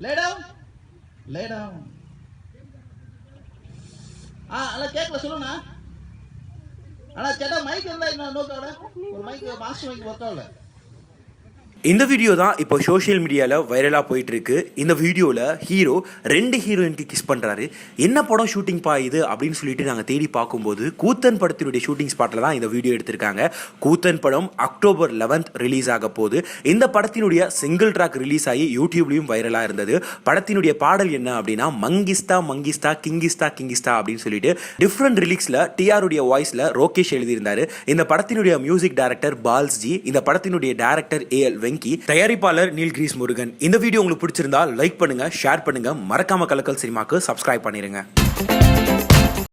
லே down லே down ஆ அண்ணா கேட்கல சொல்லுண்ணா. அண்ணா கேட்டா mic இருந்தா இன்னும் நோக்காவிட ஒரு மைக் மாஸ்டர் மைக் ஒர்க் ஆகல இந்த வீடியோ தான் இப்போ சோஷியல் மீடியாவில் வைரலாக போயிட்டுருக்கு. இந்த வீடியோவில் ஹீரோ ரெண்டு ஹீரோயினுக்கு கிஸ் பண்ணுறாரு என்ன படம் ஷூட்டிங் பா இது அப்படின்னு சொல்லிட்டு நாங்கள் தேடி பார்க்கும்போது கூத்தன் படத்தினுடைய ஷூட்டிங் ஸ்பாட்டில் தான் இந்த வீடியோ எடுத்திருக்காங்க. கூத்தன் படம் அக்டோபர் லெவன்த் ரிலீஸ் ஆக போது இந்த படத்தினுடைய சிங்கிள் ட்ராக் ரிலீஸ் ஆகி யூடியூப்லேயும் வைரலாக இருந்தது. படத்தினுடைய பாடல் என்ன அப்படின்னா மங்கிஸ்தா மங்கிஸ்தா கிங்கிஸ்தா கிங்கிஸ்தா அப்படின்னு சொல்லிட்டு டிஃப்ரெண்ட் ரிலீக்ஸில் டிஆருடைய வாய்ஸில் ரோகேஷ் எழுதியிருந்தார். இந்த படத்தினுடைய மியூசிக் டைரக்டர் பால்ஸ்ஜி இந்த படத்தினுடைய டேரக்டர் ஏ எல் வெங்கி தயாரிப்பாளர் நீல் கிரீஸ் முருகன் இந்த வீடியோ உங்களுக்கு பிடிச்சிருந்தா லைக் பண்ணுங்க ஷேர் பண்ணுங்க. மறக்காம கலக்கல் சினிமாக்கு சப்ஸ்கிரைப் பண்ணிருங்க.